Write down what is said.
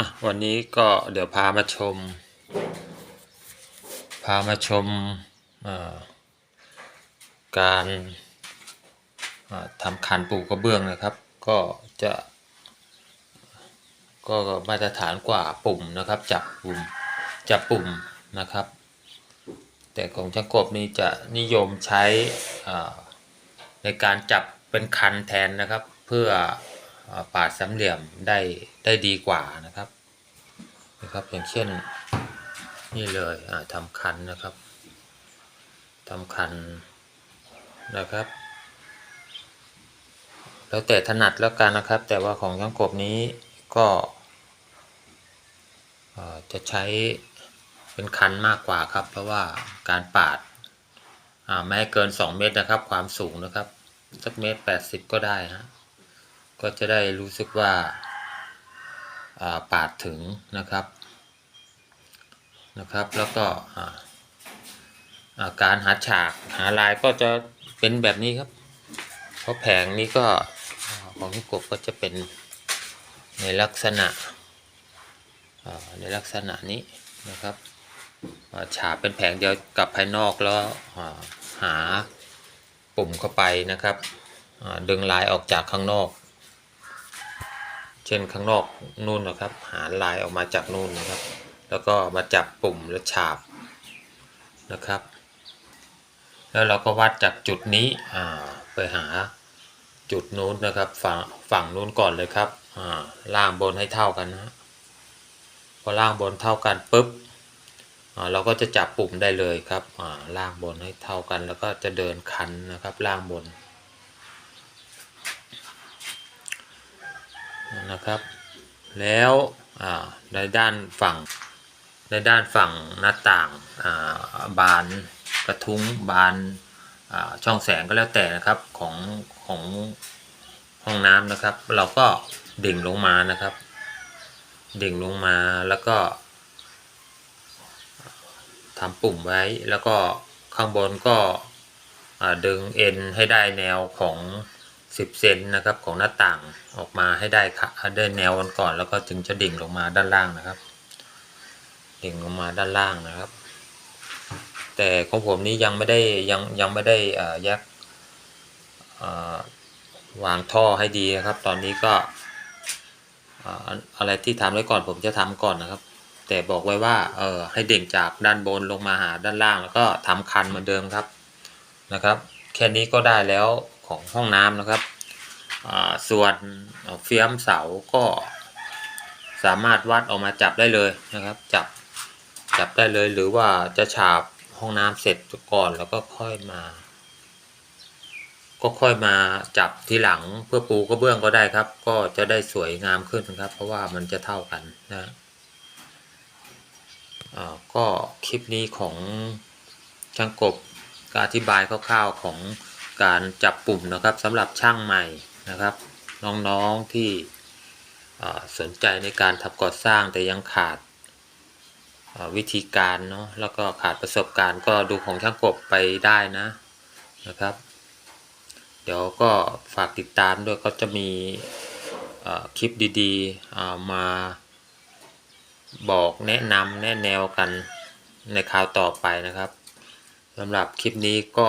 อะวันนี้ก็เดี๋ยวพามาชม พามาชมการทำคันปูกระเบื้องนะครับ ก็จะก็มาตรฐานกว่าปุ่มนะครับจับปุ่มจับปุ่มนะครับ แต่ของช่างกบนี่จะนิยมใช้ในการจับเป็นคันแทนนะครับ เพื่อ ปาดสามเหลี่ยมได้ได้ดีกว่านะครับนะครับอย่างเช่นนี่เลยทำคันนะครับทำคันนะครับ แล้วแต่ถนัดแล้วกันนะครับ แต่ว่าของช่างกบนี้ก็จะใช้เป็นคันมากกว่าครับ เพราะว่าการปาดไม่ให้เกิน 2 เมตรนะครับ ความสูงนะครับสักเมตร 80 ก็ได้ฮะ ก็จะได้รู้สึกว่าาปาดถึงนะครับนะครับ แล้วก็การหาฉากหาลายก็จะเป็นแบบนี้ครับ เพราะแผงนี้ก็ของพี่กบก็จะเป็นในลักษณะในลักษณะนี้นะครับฉาบเป็นแผงเดียวกับภายนอกแล้วหาปุ่มเข้าไปนะครับดึงลายออกจากข้างนอก เช่นข้างนอกนู่นนะครับ หาลายออกมาจากนู่นนะครับ แล้วก็มาจับปุ่มและฉาบนะครับ แล้วเราก็วัดจากจุดนี้ไปหาจุดนู้นนะครับฝั่งฝั่งนู้นก่อนเลยครับอ่าล่างบนให้เท่ากันนะฮะพอล่างบนเท่ากันปุ๊บอ่าเราก็จะจับปุ่มได้เลยครับอ่าล่างบนให้เท่ากัน แล้วก็จะเดินคันนะครับล่างบน นะครับ แล้วในด้านฝั่งในด้านฝั่งหน้าต่างาบานกระทุ้งบานาช่องแสงก็แล้วแต่นะครับของของห้องน้ำนะครับ เราก็ดิ่งลงมานะครับ ดิ่งลงมาแล้วก็ทำปุ่มไว้แล้วก็ข้างบนก็ดึงเอ็นให้ได้แนวของ 10 เซนนะครับของหน้าต่างออกมาให้ได้ค่ะได้แนวกันก่อน แล้วก็ถึงจะดิ่งลงมาด้านล่างนะครับ ดิ่งลงมาด้านล่างนะครับ แต่ของผมนี้ยังไม่ได้ยังยังไม่ได้แยกวางท่อให้ดีนะครับ ตอนนี้ก็อ่าอะไรที่ทำไว้ก่อนผมจะทำก่อนนะครับ แต่บอกไว้ว่าเออให้เด่งจากด้านบนลงมาหาด้านล่าง แล้วก็ทำคันเหมือนเดิมครับนะครับ แค่นี้ก็ได้แล้ว ของห้องน้ำนะครับ ส่วนเฟียมเสาก็สามารถวัดออกมาจับได้เลยนะครับ จับจับได้เลยหรือว่าจะฉาบห้องน้ำเสร็จก่อนแล้วก็ค่อยมา ก็ค่อยมาจับทีหลังเพื่อปูกระเบื้องก็ได้ครับ ก็จะได้สวยงามขึ้นครับ เพราะว่ามันจะเท่ากันนะก็คลิปนี้ของช่างกบก็อธิบายคร่าวๆของ การจับปุ่มนะครับสำหรับช่างใหม่นะครับ น้องๆที่สนใจในการทำก่อสร้างแต่ยังขาดวิธีการเนาะแล้วก็ขาดประสบการณ์ก็ดูของช่างกบไปได้นะนะครับ เดี๋ยวก็ฝากติดตามด้วยก็จะมีคลิปดีๆมาบอกแนะนำแนะแนวกันในคราวต่อไปนะครับสำหรับคลิปนี้ก็